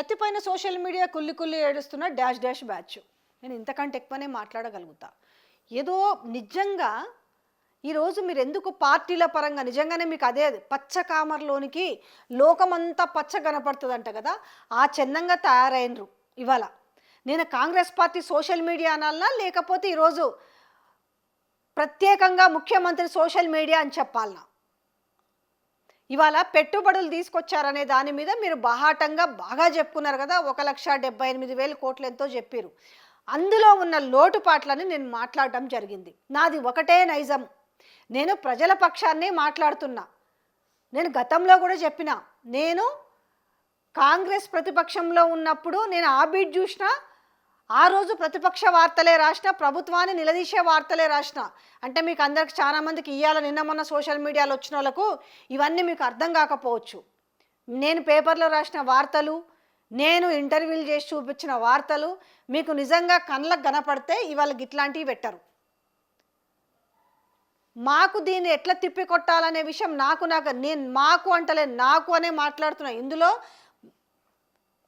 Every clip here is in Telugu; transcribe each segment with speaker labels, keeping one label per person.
Speaker 1: ఎత్తిపోయిన సోషల్ మీడియా కుల్లి కుల్లి ఏడుస్తున్న డాష్ డాష్ బ్యాచ్. నేను ఇంతకంటే ఎక్కువనే మాట్లాడగలుగుతా. ఏదో నిజంగా ఈరోజు మీరు ఎందుకు పార్టీల పరంగా నిజంగానే మీకు అదే పచ్చ కామర్లోనికి లోకమంతా పచ్చ కనపడుతుందంట కదా ఆ చందంగా తయారైనరు ఇవాళ. నేను కాంగ్రెస్ పార్టీ సోషల్ మీడియా అనాలనా లేకపోతే ఈరోజు ప్రత్యేకంగా ముఖ్యమంత్రి సోషల్ మీడియా అని చెప్పాలనా? ఇవాళ పెట్టుబడులు తీసుకొచ్చారనే దాని మీద మీరు బాహాటంగా బాగా చెప్పుకున్నారు కదా ఒక లక్ష డెబ్బై ఎనిమిది వేల కోట్లు ఎంతో చెప్పారు. అందులో ఉన్న లోటుపాట్లని నేను మాట్లాడటం జరిగింది. నాది ఒకటే నైజం. నేను ప్రజల పక్షాన్నే మాట్లాడుతున్నా. నేను గతంలో కూడా చెప్పిన నేను కాంగ్రెస్ ప్రతిపక్షంలో ఉన్నప్పుడు నేను ఆ బీట్ చూసినా ఆ రోజు ప్రతిపక్ష వార్తలే రాసిన ప్రభుత్వాన్ని నిలదీసే వార్తలే రాసిన అంటే మీకు అందరికి చాలా మందికి ఇయ్యాల నిన్న మొన్న సోషల్ మీడియాలో వచ్చిన వాళ్ళకు ఇవన్నీ మీకు అర్థం కాకపోవచ్చు. నేను పేపర్లో రాసిన వార్తలు నేను ఇంటర్వ్యూలు చేసి చూపించిన వార్తలు మీకు నిజంగా కళ్ళకు కనపడితే ఇవాళ ఇట్లాంటివి పెట్టరు. మాకు దీన్ని ఎట్లా తిప్పి కొట్టాలనే విషయం నాకు నాకు నేను మాకు అంటలే నాకు అనే మాట్లాడుతున్నా. ఇందులో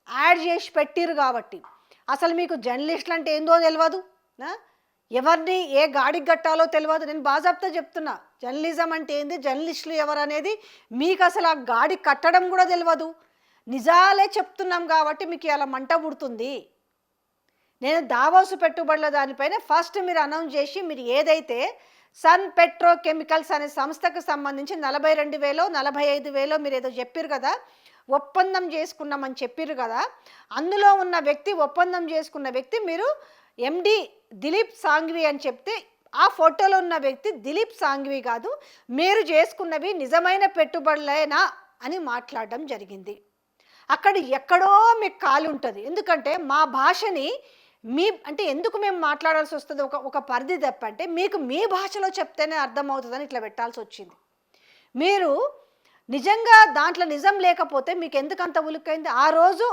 Speaker 1: యాడ్ చేసి పెట్టిరు కాబట్టి. అసలు మీకు జర్నలిస్టులు అంటే ఏందో తెలియదు ఎవరిని ఏ గాడికి కట్టాలో తెలియదు నేను బాజాబ్తో చెప్తున్నా జర్నలిజం అంటే ఏంది? జర్నలిస్టులు ఎవరు అనేది మీకు అసలు ఆ గాడి కట్టడం కూడా తెలియదు నిజాలే చెప్తున్నాం కాబట్టి మీకు ఇలా మంట పుడుతుంది. నేను దావోసు పెట్టుబడుల దానిపైన ఫస్ట్ మీరు అనౌన్స్ చేసి మీరు ఏదైతే సన్ పెట్రో కెమికల్స్ అనే సంస్థకు సంబంధించి నలభై రెండు వేలో నలభై ఐదు వేలో మీరు ఏదో చెప్పారు కదా ఒప్పందం చేసుకున్నామని చెప్పారు కదా. అందులో ఉన్న వ్యక్తి ఒప్పందం చేసుకున్న వ్యక్తి మీరు ఎండి దిలీప్ సాంగ్వి అని చెప్తే ఆ ఫోటోలో ఉన్న వ్యక్తి దిలీప్ సాంగ్వి కాదు. మీరు చేసుకున్నవి నిజమైన పెట్టుబడులేనా అని మాట్లాడడం జరిగింది. అక్కడ ఎక్కడో మీకు కాలు ఉంటుంది. ఎందుకంటే మా భాషని మీ అంటే ఎందుకు మేము మాట్లాడాల్సి వస్తుంది? ఒక ఒక పరిధి తప్ప. అంటే మీకు మీ భాషలో చెప్తేనే అర్థమవుతుందని ఇట్లా పెట్టాల్సి వచ్చింది. మీరు నిజంగా దాంట్లో నిజం లేకపోతే మీకు ఎందుకు అంత ఉలిక్కైంది ఆ రోజు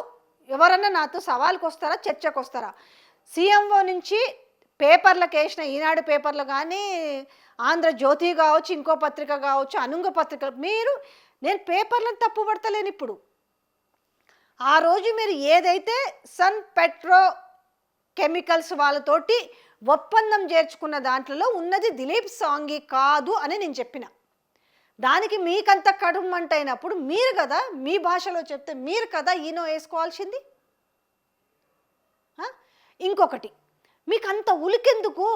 Speaker 1: ఎవరన్నా నాతో సవాల్కి వస్తారా చర్చకు వస్తారా సీఎంఓ నుంచి పేపర్లకు వేసిన ఈనాడు పేపర్లు కానీ ఆంధ్రజ్యోతి కావచ్చు ఇంకో పత్రిక కావచ్చు అనుంగ పత్రిక మీరు నేను పేపర్లను తప్పు పడతలేను ఇప్పుడు. ఆ రోజు మీరు ఏదైతే సన్ పెట్రో కెమికల్స్ వాళ్ళతోటి ఒప్పందం చేర్చుకున్న దాంట్లో ఉన్నది దిలీప్ సాంగి కాదు అని నేను చెప్పిన. దానికి మీకంత కడుమంట అయినప్పుడు మీరు కదా మీ భాషలో చెప్తే మీరు కదా ఈనో వేసుకోవాల్సింది? ఇంకొకటి మీకు అంత ఉలికెందుకు?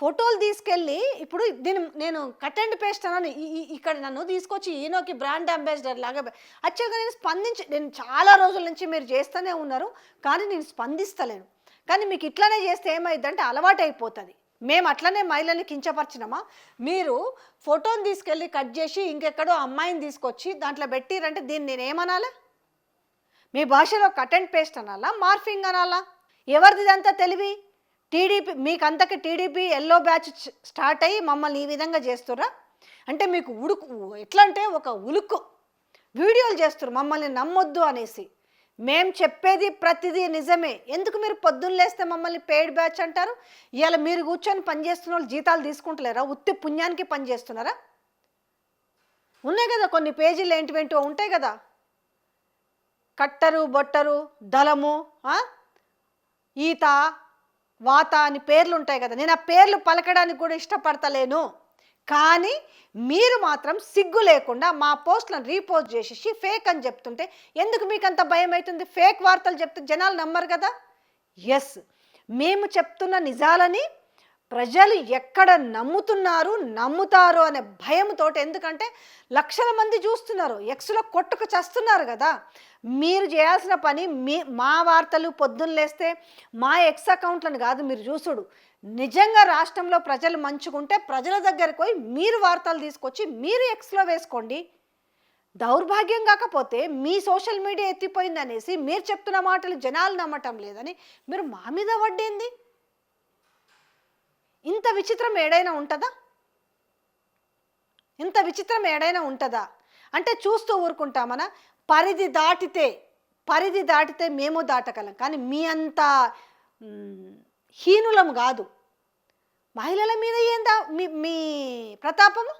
Speaker 1: ఫోటోలు తీసుకెళ్ళి ఇప్పుడు దీని నేను కట్ అండ్ పేస్ట్ అన్నాను ఈ- ఇక్కడ నన్ను తీసుకొచ్చి ఈనోకి బ్రాండ్ అంబాసిడర్ లాగా యాక్చువల్గా నేను స్పందించి నేను చాలా రోజుల నుంచి మీరు చేస్తూనే ఉన్నారు కానీ నేను స్పందిస్తలేను. కానీ మీకు ఇట్లానే చేస్తే ఏమైందంటే అలవాటు అయిపోతుంది మేము అట్లనే మహిళల్ని కించపరిచినామా? మీరు ఫోటోని తీసుకెళ్ళి కట్ చేసి ఇంకెక్కడో అమ్మాయిని తీసుకొచ్చి దాంట్లో పెట్టిరంటే దీన్ని నేను ఏమనాలా? మీ భాషలో కట్ అండ్ పేస్ట్ అనాలా? మార్ఫింగ్ అనాలా? ఎవరిది అంతా తెలివి? టీడీపీ మీకు అంతకి టీడీపీ ఎల్లో బ్యాచ్ స్టార్ట్ అయ్యి మమ్మల్ని ఈ విధంగా చేస్తురా అంటే మీకు ఉడుకు ఎట్లా అంటే ఒక ఉలుకు. వీడియోలు చేస్తారు మమ్మల్ని నమ్మొద్దు అనేసి. మేం చెప్పేది ప్రతిదీ నిజమే. ఎందుకు మీరు పొద్దున్న లేస్తే మమ్మల్ని పెయిడ్ బ్యాచ్ అంటారు? ఇవాళ మీరు కూర్చొని పనిచేస్తున్న వాళ్ళు జీతాలు తీసుకుంటలేరా? ఉత్తి పుణ్యానికి పనిచేస్తున్నారా ఉన్నాయి కదా కొన్ని పేజీలు ఏంటివేంటో ఉంటాయి కదా. కట్టరు బొట్టరు దళము ఈత వాత అని పేర్లు ఉంటాయి కదా. నేను ఆ పేర్లు పలకడానికి కూడా ఇష్టపడతలేను. కానీ మీరు మాత్రం సిగ్గు లేకుండా మా పోస్ట్లను రీపోస్ట్ చేసేసి ఫేక్ అని చెప్తుంటే ఎందుకు మీకు అంత భయం అవుతుంది? ఫేక్ వార్తలు చెప్తే జనాలు నమ్మరు కదా? ఎస్ మేము చెప్తున్న నిజాలని ప్రజలు ఎక్కడ నమ్ముతున్నారు నమ్ముతారు అనే భయంతో ఎందుకంటే లక్షల మంది చూస్తున్నారు ఎక్స్లో కొట్టుకు చస్తున్నారు కదా. మీరు చేయాల్సిన పని మీ మా వార్తలు పొద్దున్న లేస్తే మా ఎక్స్ అకౌంట్లను కాదు మీరు చూసుడు. నిజంగా రాష్ట్రంలో ప్రజలు మంచుకుంటే ప్రజల దగ్గరకు పోయి మీరు వార్తలు తీసుకొచ్చి మీరు ఎక్స్లో వేసుకోండి. దౌర్భాగ్యం కాకపోతే మీ సోషల్ మీడియా ఎత్తిపోయింది అనేసి మీరు చెప్తున్న మాటలు జనాలు నమ్మటం లేదని మీరు మా మీద వడ్డేంది? ఇంత విచిత్రం ఏడైనా ఉంటుందా? ఇంత విచిత్రం ఏడైనా ఉంటుందా? అంటే చూస్తూ ఊరుకుంటామనా? పరిధి దాటితే పరిధి దాటితే మేము దాటగలం. కానీ మీ అంత హీనులం కాదు. మహిళల మీద ఏందా మీ మీ ప్రతాపము?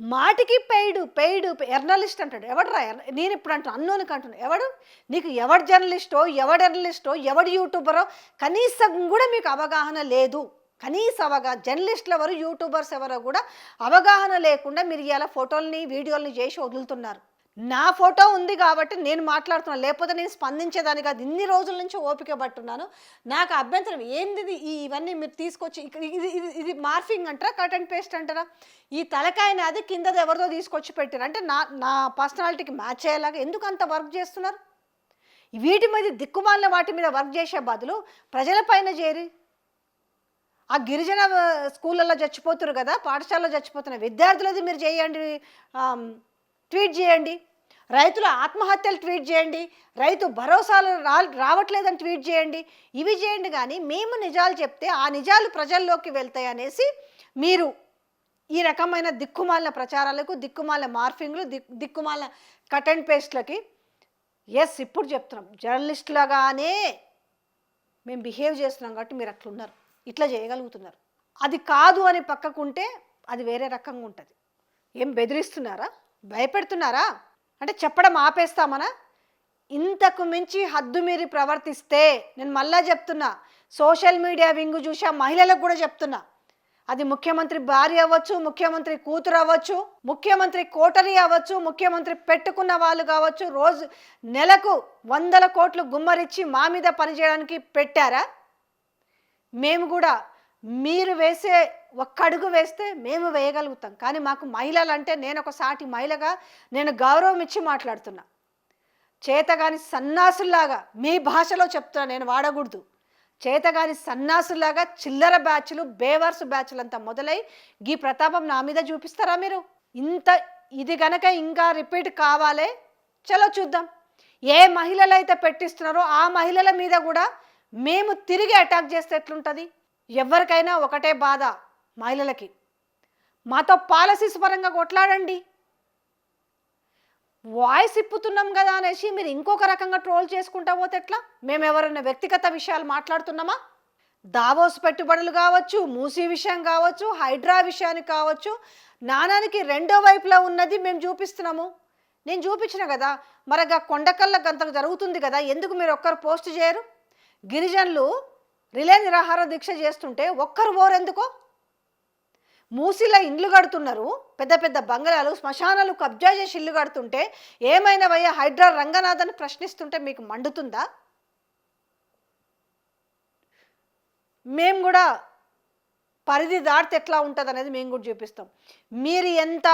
Speaker 1: మాటికి పెయిడు పెయిడు జర్నలిస్ట్ అంటాడు. ఎవడరా నేను ఇప్పుడు అంటున్నా అన్నోనికి అంటున్నా. ఎవడు? నీకు ఎవడు జర్నలిస్టో ఎవడు జర్నలిస్టో ఎవడు యూట్యూబరో కనీసం కూడా మీకు అవగాహన లేదు. కనీస అవగా జర్నలిస్టులు ఎవరు యూట్యూబర్స్ ఎవరో కూడా అవగాహన లేకుండా మీరు ఇలా ఫోటోల్ని వీడియోల్ని చేసి వదులుతున్నారు. నా ఫోటో ఉంది కాబట్టి నేను మాట్లాడుతున్నాను లేకపోతే నేను స్పందించేదాన్ని కాదు. ఇన్ని రోజుల నుంచి ఓపిక పట్టున్నాను. నాకు అభ్యంతరం ఏంది ఈ ఇవన్నీ మీరు తీసుకొచ్చి ఇది ఇది ఇది మార్ఫింగ్ అంటారా? కట్ అండ్ పేస్ట్ అంటారా? ఈ తలకాయని అది కిందది ఎవరిదో తీసుకొచ్చి పెట్టారు అంటే నా నా పర్సనాలిటీకి మ్యాచ్ అయ్యేలాగా ఎందుకు అంత వర్క్ చేస్తున్నారు? వీటి మీద దిక్కుమాలిన వాటి మీద వర్క్ చేసే బదులు ప్రజలపైన చేరి ఆ గిరిజన స్కూళ్ళల్లో చచ్చిపోతున్నారు కదా పాఠశాలలో చచ్చిపోతున్న విద్యార్థులది మీరు చేయండి. ట్వీట్ చేయండి. రైతుల ఆత్మహత్యలు ట్వీట్ చేయండి. రైతు భరోసాలు రా రావట్లేదని ట్వీట్ చేయండి. ఇవి చేయండి కానీ మేము నిజాలు చెప్తే ఆ నిజాలు ప్రజల్లోకి వెళ్తాయి అనేసి మీరు ఈ రకమైన దిక్కుమాలిన ప్రచారాలకు దిక్కుమాలిన మార్ఫింగ్లు దిక్ దిక్కుమాలిన కట్ అండ్ పేస్ట్లకి ఎస్ ఇప్పుడు చెప్తున్నాం. జర్నలిస్టులగానే మేము బిహేవ్ చేస్తున్నాం కాబట్టి మీరు అట్లున్నారు. ఇట్లా చేయగలుగుతున్నారు. అది కాదు అని పక్కకుంటే అది వేరే రకంగా ఉంటుంది. ఏం బెదిరిస్తున్నారా? భయపెడుతున్నారా? అంటే చెప్పడం ఆపేస్తామనా? ఇంతకు మించి హద్దు మీరి ప్రవర్తిస్తే నేను మళ్ళా చెప్తున్నా సోషల్ మీడియా వింగు చూసా మహిళలకు కూడా చెప్తున్నా. అది ముఖ్యమంత్రి భార్య అవ్వచ్చు ముఖ్యమంత్రి కూతురు అవ్వచ్చు ముఖ్యమంత్రి కోటరీ అవ్వచ్చు ముఖ్యమంత్రి పెట్టుకున్న వాళ్ళు కావచ్చు రోజు నెలకు వందల కోట్లు గుమ్మరిచ్చి మా మీద పనిచేయడానికి పెట్టారా? మేము కూడా మీరు వేసే ఒక్క అడుగు వేస్తే మేము వేయగలుగుతాం. కానీ మాకు మహిళలు అంటే నేను ఒక సాటి మహిళగా నేను గౌరవం ఇచ్చి మాట్లాడుతున్నా. చేతగాని సన్నాసుల్లాగా మీ భాషలో చెప్తున్నా నేను వాడకూడదు. చేతగాని సన్నాసుల్లాగా చిల్లర బ్యాచ్లు బేవర్స్ బ్యాచ్లు అంతా మొదలై గీ ప్రతాపం నా మీద చూపిస్తారా మీరు? ఇంత ఇది గనక ఇంకా రిపీట్ కావాలే? చలో చూద్దాం. ఏ మహిళలు అయితే పెట్టిస్తున్నారో ఆ మహిళల మీద కూడా మేము తిరిగి అటాక్ చేస్తే ఎట్లుంటుంది? ఎవరికైనా ఒకటే బాధ మహిళలకి. మాతో పాలసీస్ పరంగా కొట్లాడండి. వాయిస్ ఇప్పుతున్నాం కదా అనేసి మీరు ఇంకొక రకంగా ట్రోల్ చేసుకుంటా పోతే ఎట్లా? మేము ఎవరైనా వ్యక్తిగత విషయాలు మాట్లాడుతున్నామా? దావోస్ పెట్టుబడులు కావచ్చు మూసీ విషయం కావచ్చు హైడ్రా విషయానికి కావచ్చు నాణానికి రెండో వైపులో ఉన్నది మేము చూపిస్తున్నాము. నేను చూపించిన కదా మరి కొండకల్ల గంతకు జరుగుతుంది కదా ఎందుకు మీరు ఒక్కరు పోస్ట్ చేయరు? గిరిజనులు రిలే నిరాహార దీక్ష చేస్తుంటే ఒక్కరు ఓరెందుకో మూసిల ఇండ్లు కడుతున్నారు పెద్ద పెద్ద బంగళాలు శ్మశానాలు కబ్జా చేసి ఇల్లు కడుతుంటే ఏమైనా వయ్యా హైడ్రా రంగనాథన్ ప్రశ్నిస్తుంటే మీకు మండుతుందా? మేము కూడా పరిధి దాటితే ఎట్లా ఉంటుంది అనేది మేము కూడా చూపిస్తాం. మీరు ఎంత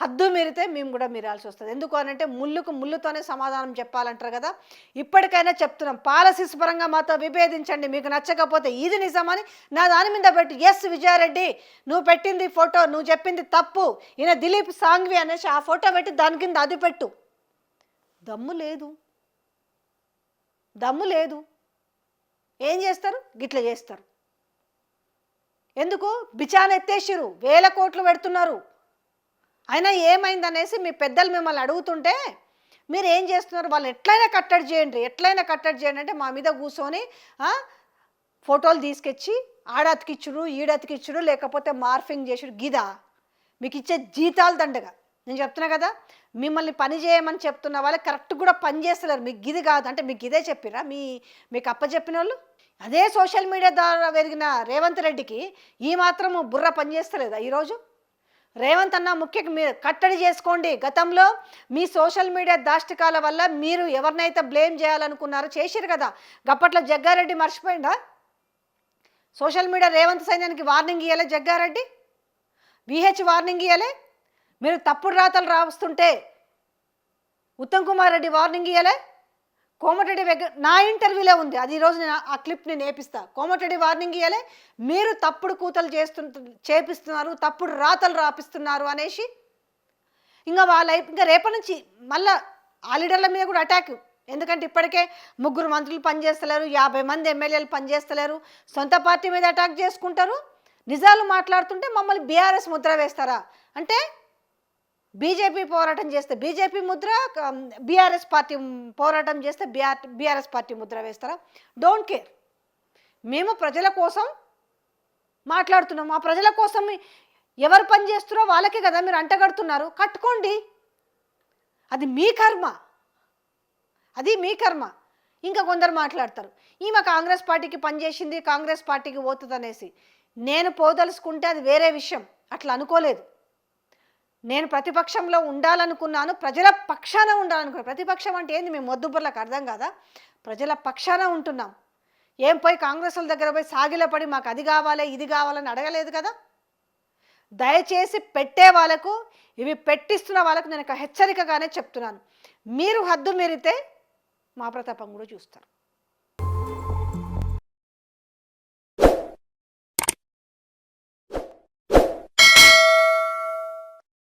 Speaker 1: హద్దు మీరితే మేము కూడా మీరాల్సి వస్తుంది. ఎందుకు అనంటే ముళ్ళుకు ముళ్ళుతోనే సమాధానం చెప్పాలంటారు కదా. ఇప్పటికైనా చెప్తున్నాం. పాలసీస్ పరంగా మాతో విభేదించండి. మీకు నచ్చకపోతే ఇది నిజమని నా దాని మీద పెట్టి ఎస్ విజయారెడ్డి నువ్వు పెట్టింది ఫోటో నువ్వు చెప్పింది తప్పు. ఈయన దిలీప్ సాంగ్వి అనేసి ఆ ఫోటో పెట్టి దాని కింద అది పెట్టు. దమ్ము లేదు. దమ్ము లేదు. ఏం చేస్తారు? గిట్ల చేస్తారు. ఎందుకు? బిచాన్ ఎత్తేసిరు వేల కోట్లు పెడుతున్నారు. అయినా ఏమైందనేసి మీ పెద్దలు మిమ్మల్ని అడుగుతుంటే మీరు ఏం చేస్తున్నారు? వాళ్ళు ఎట్లయినా కట్టడి చేయండి ఎట్లయినా కట్టడి చేయండి అంటే మా మీద కూర్చొని ఫోటోలు తీసుకొచ్చి ఆడతికిచ్చుడు ఈడతికిచ్చుడు లేకపోతే మార్ఫింగ్ చేసుడు గిదా. మీకు ఇచ్చే జీతాలు దండగా. నేను చెప్తున్నా కదా మిమ్మల్ని పని చేయమని చెప్తున్న వాళ్ళు కరెక్ట్ కూడా పని చేస్తలేరు. మీకు గిది కాదు. అంటే మీకు ఇదే చెప్పిరా? మీ మీకు అప్పచెప్పిన వాళ్ళు అదే సోషల్ మీడియా ద్వారా పెరిగిన రేవంత్ రెడ్డికి ఈ మాత్రం బుర్ర పనిచేస్తలేదా ఈరోజు? రేవంత్ అన్న ముఖ్య మీరు కట్టడి చేసుకోండి. గతంలో మీ సోషల్ మీడియా దాష్టికాల వల్ల మీరు ఎవరినైతే బ్లేమ్ చేయాలనుకున్నారో చేశారు కదా. గప్పట్లో జగ్గారెడ్డి మర్చిపోయిందా సోషల్ మీడియా రేవంత్ సైన్యానికి వార్నింగ్ ఇవ్వలే జగ్గారెడ్డి? విహెచ్ వార్నింగ్ ఇవ్వలే మీరు తప్పుడు రాతలు రాస్తుంటే ఉత్తమ్ కుమార్ రెడ్డి వార్నింగ్ ఇవ్వలే కోమటిరెడ్డి వెంక నా ఇంటర్వ్యూలే ఉంది. అది ఈరోజు నేను ఆ క్లిప్ నేను నేపిస్తా కోమటిరెడ్డి వార్నింగ్ ఇవ్వలే మీరు తప్పుడు కూతలు చేస్తు చేపిస్తున్నారు తప్పుడు రాతలు రాపిస్తున్నారు అనేసి ఇంకా వాళ్ళ ఇంకా రేపటి నుంచి మళ్ళా ఆ లీడర్ల మీద కూడా అటాక్. ఎందుకంటే ఇప్పటికే ముగ్గురు మంత్రులు పనిచేస్తలేరు యాభై మంది ఎమ్మెల్యేలు పనిచేస్తలేరు. సొంత పార్టీ మీద అటాక్ చేసుకుంటారు. నిజాలు మాట్లాడుతుంటే మమ్మల్ని బీఆర్ఎస్ ముద్ర వేస్తారా? అంటే బీజేపీ పోరాటం చేస్తే బీజేపీ ముద్ర బీఆర్ఎస్ పార్టీ పోరాటం చేస్తే బీఆర్ బీఆర్ఎస్ పార్టీ ముద్ర వేస్తారా? డోంట్ కేర్ మేము ప్రజల కోసం మాట్లాడుతున్నాం. ఆ ప్రజల కోసం ఎవరు పని చేస్తున్నారో వాళ్ళకే కదా మీరు అంటగడుతున్నారు. కట్టుకోండి. అది మీ కర్మ. అది మీ కర్మ. ఇంకా కొందరు మాట్లాడతారు. ఈమె కాంగ్రెస్ పార్టీకి పనిచేసింది కాంగ్రెస్ పార్టీకి పోతుంది అనేసి నేను పోదలుచుకుంటే అది వేరే విషయం. అట్లా అనుకోలేదు. నేను ప్రతిపక్షంలో ఉండాలనుకున్నాను ప్రజల పక్షాన ఉండాలనుకున్నాను. ప్రతిపక్షం అంటే ఏంది? మేము మొద్దుబుర్లకు అర్థం కాదా? ప్రజల పక్షాన ఉంటున్నాం. ఏం పోయి కాంగ్రెస్ల దగ్గర పోయి సాగిలపడి మాకు అది కావాలి ఇది కావాలని అడగలేదు కదా? దయచేసి పెట్టే వాళ్ళకు ఇవి పెట్టిస్తున్న వాళ్ళకు నేను ఒక హెచ్చరికగానే చెప్తున్నాను. మీరు హద్దు మీరితే మా ప్రతాపం కూడా చూస్తారు.